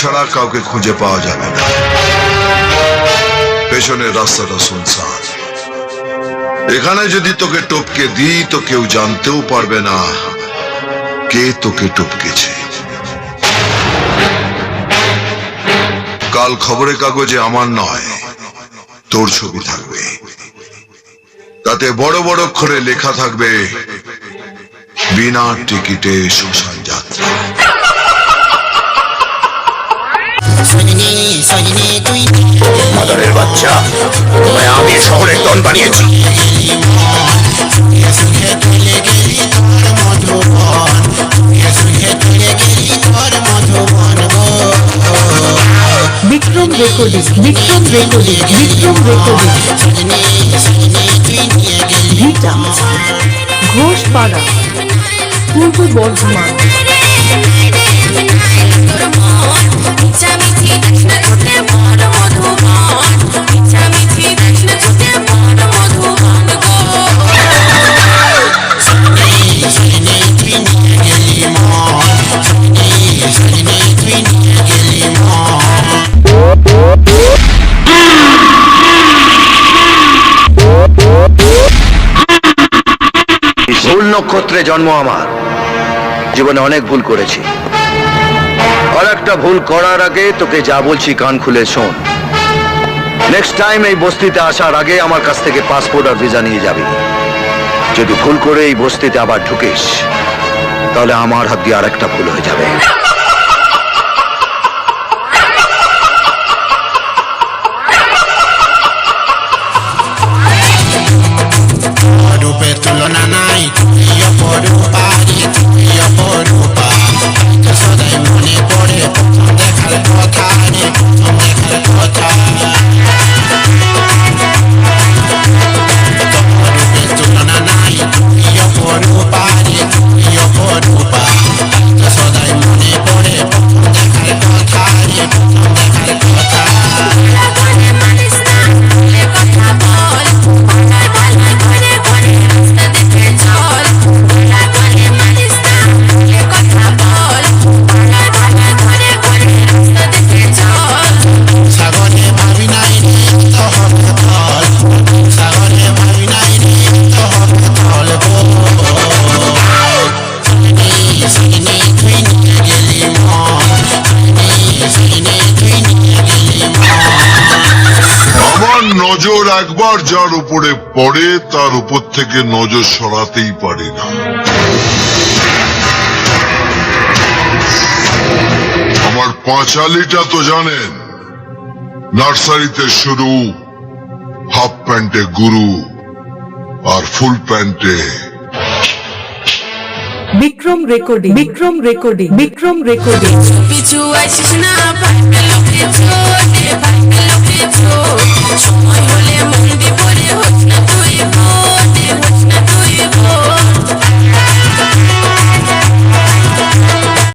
ছাড়া কাউকে খুঁজে পাওয়া যাবে না। পেছনের রাস্তাটা শুনছান এখানে যদি তোকে টপকে দিই, তো কেউ জানতেও পারবে না কে তোকে টপকেছে। কাল খবরের কাগজে আমার নয়, তোর ছবি থাকবে। তাতে বড় বড় অক্ষরে লেখা থাকবে বিনা টিকিটে শ্মশান যাত্রা। মাদারের বাচ্চা তোমায় আমি শহরের বানিয়েছি। Bikram recording Bikram recording Bikram recording. ভিটা ঘোষপাড়া। পূর্ব বর্ধমান। মন মন নক্ষত্রে জন্ম আমার। জীবনে অনেক ভুল করেছি। আর একটা ভুল করার আগে তোকে যা বলছি কান খুলে শোন। নেক্সট টাইম এই বস্তিতে আসার আগে আমার কাছ থেকে পাসপোর্ট আর ভিসা নিয়ে যাবি। যদি ভুল করে এই বস্তিতে আবার ঢুকিস, তাহলে আমার হাত দিয়ে আর একটা ভুল হয়ে যাবে। তুলনা নাই Get নজর একবার যার উপরে পড়ে তার উপর থেকে নজর সরাতেই পারি না। আমার পাঁচালিটা তো জানেন নার্সারিতে শুরু হাফ প্যান্টে গুরু আর ফুল প্যান্টে Bikram recording Bikram recording Bikram recording. পিছু আসিস না